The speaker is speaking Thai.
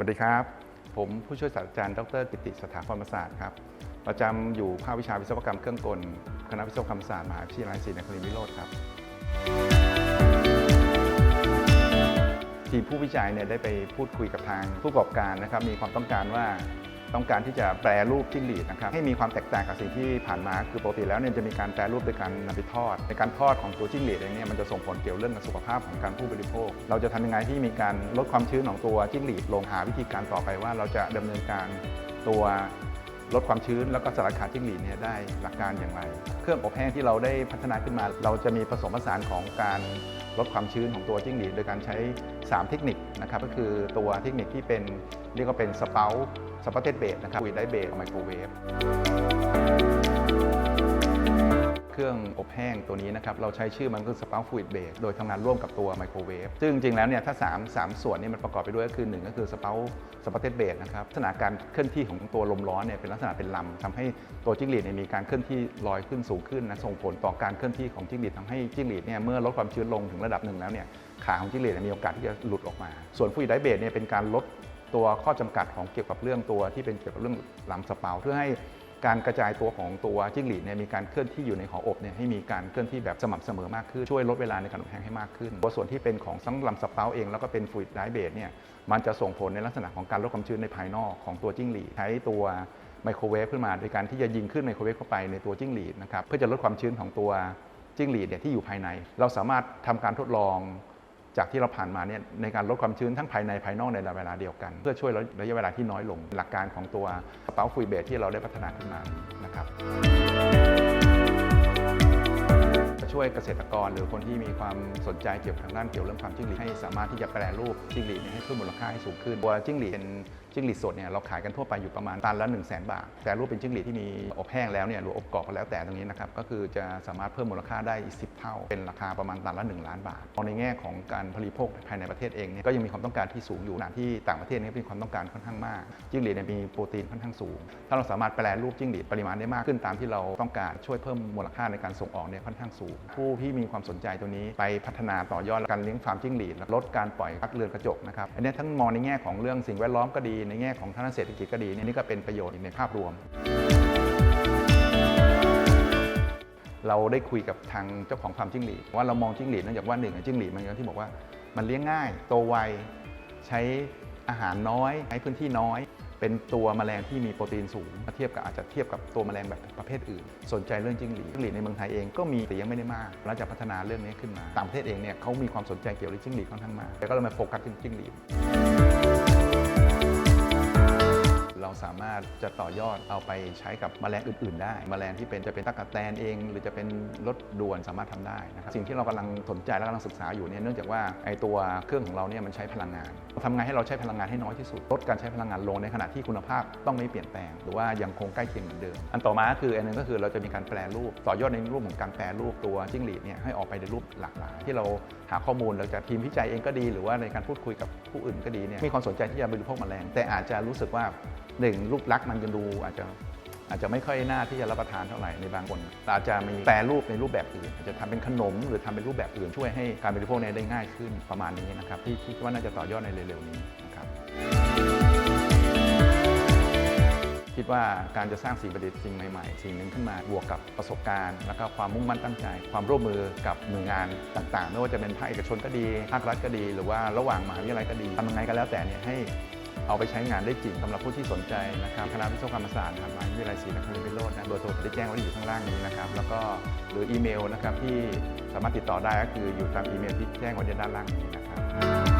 วัสดีครับ ผมผู้ช่วยศาสตราจารย์ดรปิติสถาพรประสาทครับประจำอยู่ภาควิชาวิศวกรรมเครื่องกล คณะวิศวกรรมศาสตร์มหาวิทยาลัยศรีนครินทร์วิโรธครับทีมผู้วิจัยเนี่ยได้ไปพูดคุยกับทางผู้ประกอบการนะครับมีความต้องการว่า ต้องการที่จะแปรรูปจิ้งหรีดนะครับให้มีความแตกต่างกับสิ่งที่ผ่านมา คือปกติแล้วเนี่ยจะมีการแปรรูปโดยการนำไปทอด ในการทอดของตัวจิ้งหรีดเองเนี่ยมันจะส่งผลเกี่ยวเรื่องกับสุขภาพของการผู้บริโภค เราจะทำยังไงที่มีการลดความชื้นของตัวจิ้งหรีดลงหาวิธีการต่อไปว่า เราจะดำเนินการตัวลดความชื้นแล้วก็สลัดขาจิ้งหรีดเนี่ยได้หลักการอย่างไร เครื่องอบแห้งที่เราได้พัฒนาขึ้นมา เราจะมีผสมผสานของการลดความชื้นของตัวจิ้งหรีดโดยการใช้ 3 เทคนิคนะครับก็คือตัวเทคนิคที่เป็น เรียกว่าเป็นสเปาสปาเตตเบสนะครับวีดได้เบสไมโครเวฟเครื่องอบแห้งตัวนี้นะครับเราใช้ชื่อมันคือสปา r ฟ u ิดเบ e โดยทำงานร่วมกับตัวไมโครเวฟซึ่งจริงๆแล้วเนี่ยถ้า 3 3 ส่วนนี้มันประกอบไปด้วยก็คือ 1 ก็คือสปาสปาเตตเบ e นะครับลักษณะการเคลื่อนที่ของตัวลมร้อนเนี่ยเป็นลักษณะเป็นลำทำให้ตัวจิ้งหรีดเนี่ยมีการเคลื่อนที่ลอยขึ้นสูงขึ้นนะส่งผลต่อการเคลื่อนที่ของจิ้งหรีดทำให้จิ้งหรีดเนี่ยเมื่อลดความชื้นลงถึงระดับหนึ่งแล้วเนี่ยขาของจิ้งหรีดมีโอกาสที่จะหลุดออกมา ส่วนฟูดไดเบสเนี่ยเป็นการลด ตัวข้อจำกัดของเกี่ยวกับเรื่องตัวที่เป็นเกี่ยวกับเรื่องลำสเปาเพื่อให้การกระจายตัวของตัวจิ้งหรีดเนี่ยมีการเคลื่อนที่อยู่ในหออบเนี่ยให้มีการเคลื่อนที่แบบสม่ำเสมอมากขึ้นช่วยลดเวลาในการอบแห้งให้มากขึ้นตัวส่วนที่เป็นของทั้งลำสเปาเองแล้วก็เป็นฟ u ดไดเบสเนี่ยมันจะส่งผลในลักษณะของการลดความชื้นในภายนอกของตัวจิ้งหรีดใช้ตัวไมโครเวฟขึ้นมาโดยการที่จะยิงขึ้นไมโครเวฟเข้าไปในตัวจิ้งหรีดนะครับเพื่อจะลดความชื้นของตัวจิ้งหรีดเนี่ยที่อยู่ภายใน เราสามารถทำการทดลอง จากที่เราผ่านมาเนี่ยในการลดความชื้นทั้งภายในภายนอกในเวลาเดียวกัน เพื่อช่วยลดระยะเวลาที่น้อยลง หลักการของตัวกระเป๋าฟุยเบสที่เราได้พัฒนาขึ้นมานะครับจะช่วยเกษตรกรหรือคนที่มีความสนใจเกี่ยวกับทางด้านเกี่ยวเรื่องความจิ้งหรีดให้สามารถที่จะแปรรูปจิ้งหรีดให้เพิ่มมูลค่าให้สูงขึ้นตัวจิ้งหรีดเป็น จิ้งหรีดสดเนี่ยเราขายกันทั่วไปอยู่ประมาณตันละ1 0 0 0 0แบาท แต่รูปเป็นจิ้งหรีดที่มีอบแห้งแล้วเนี่ยหรืออบกรอบก็แล้วแต่ตรงนี้นะครับก็คือจะสามารถเพิ่มมูลค่าได้อีก10เท่า เป็นราคาประมาณตันละ 1 ล้านบาทมองในแง่ของการผลิตภคภายในประเทศเองเนี่ยก็ยังมีความต้องการที่สูงอยู่ขณะที่ต่างประเทศเนี่ยมีความต้องการค่อนข้างมาก จิ้งหรีดเนี่ยมีโปรตีนค่อนข้างสูง ถ้าเราสามารถแปรรูปจิ้งหรีดปริมาณได้มากขึ้นตามที่เราต้องการช่วยเพิ่มมูลค่าในการส่งออกเนี่ยค่อนข้างสูง ผู้ที่มีความสนใจตัวนี้ไปพัฒนาต่อยอดการเลี้ยงฟาร์มจิ้งหรีดลดการปล่อยพักเรือนกระจกนะครับอันนี้ทั้งมองในแง่ของเรื่องสิ่งแวดล้อมก็ดีในแง่ของทางด้านเศรษฐกิจก็ดีนี่ก็เป็นประโยชน์ในภาพรวม เราได้คุยกับทางเจ้าของฟาร์มจิ้งหรีดว่าเรามองจิ้งหรีดเนื่องจากว่าหนึ่งจิ้งหรีดมันอย่างที่บอกว่ามันเลี้ยงง่ายโตไวใช้อาหารน้อยใช้พื้นที่น้อย เป็นตัวแมลงที่มีโปรตีนสูงถ้าเทียบกับอาจจะเทียบกับตัวแมลงแบบประเภทอื่น สนใจเรื่องจิ้งหรีดจิ้งหรีดในเมืองไทยเองก็มีแต่ยังไม่ได้มากเราจะพัฒนาเรื่องนี้ขึ้นมาต่างประเทศเองเนี่ยเขามีความสนใจเกี่ยวกับจิ้งหรีดค่อนข้างมากแต่ก็เลยมาโฟกัสที่จิ้งหรีด สามารถจะต่อยอดเอาไปใช้กับแมลงอื่น ๆ ได้แมลงที่เป็นจะเป็นตั๊กแตนเอง หรือจะเป็นรถด่วนสามารถทำได้นะครับสิ่งที่เรากำลังสนใจและกำลังศึกษาอยู่เนี่ยเนื่องจากว่าไอ้ตัวเครื่องของเราเนี่ยมันใช้พลังงานทำไงให้เราใช้พลังงานให้น้อยที่สุดลดการใช้พลังงานลงในขณะที่คุณภาพต้องไม่เปลี่ยนแปลง หรือว่ายังคงใกล้เคียงเหมือนเดิม อันต่อมาคืออันนึงก็คือเราจะมีการแปรรูปต่อยอดในรูปของการแปรรูปตัวจิ้งหรีดเนี่ยให้ออกไปในรูปหลากหลายที่เราหาข้อมูลเราจากทีมวิจัยเองก็ดี หรือว่าในการพูดคุยกับผู้อื่นก็ดีเนี่ยมีความสนใจที่จะบริโภคแมลงแต่อาจจะรู้สึกว่า หนึ่งรูปลักษณ์มันจะดูอาจจะอาจจะไม่ค่อยน่าที่จะรับประทานเท่าไหร่ในบางคนอาจจะมีแปรรูปในรูปแบบอื่นอาจจะทำเป็นขนมหรือทำเป็นรูปแบบอื่นช่วยให้การบริโภคเนี่ยได้ง่ายขึ้นประมาณนี้นะครับที่คิดว่าน่าจะต่อยอดในเร็วๆนี้นะครับคิดว่าการจะสร้างสิ่งประดิษฐ์สิ่งใหม่ๆ สิ่งหนึ่งขึ้นมาบวกกับประสบการณ์ แล้วก็ความมุ่งมั่นตั้งใจ ความร่วมมือกับหน่วยงานต่างๆ ไม่ว่าจะเป็นภาคเอกชนก็ดีภาครัฐก็ดี หรือว่าระหว่างมหาวิทยาลัยก็ดีทำยังไงก็แล้วแต่เนี่ยให้ เอาไปใช้งานได้จริงสำหรับผู้ที่สนใจนะครับคณะวิศวกรรมศาสตร์ครับมหาวิทยาลัยศรีนครินทร์วิโรจน์นะเบอร์โทรได้แจ้งไว้อยู่ข้างล่างนี้นะครับแล้วก็หรืออีเมลนะครับที่สามารถติดต่อได้ก็คืออยู่ตามอีเมลที่แจ้งไว้ด้านล่างนี้นะครับ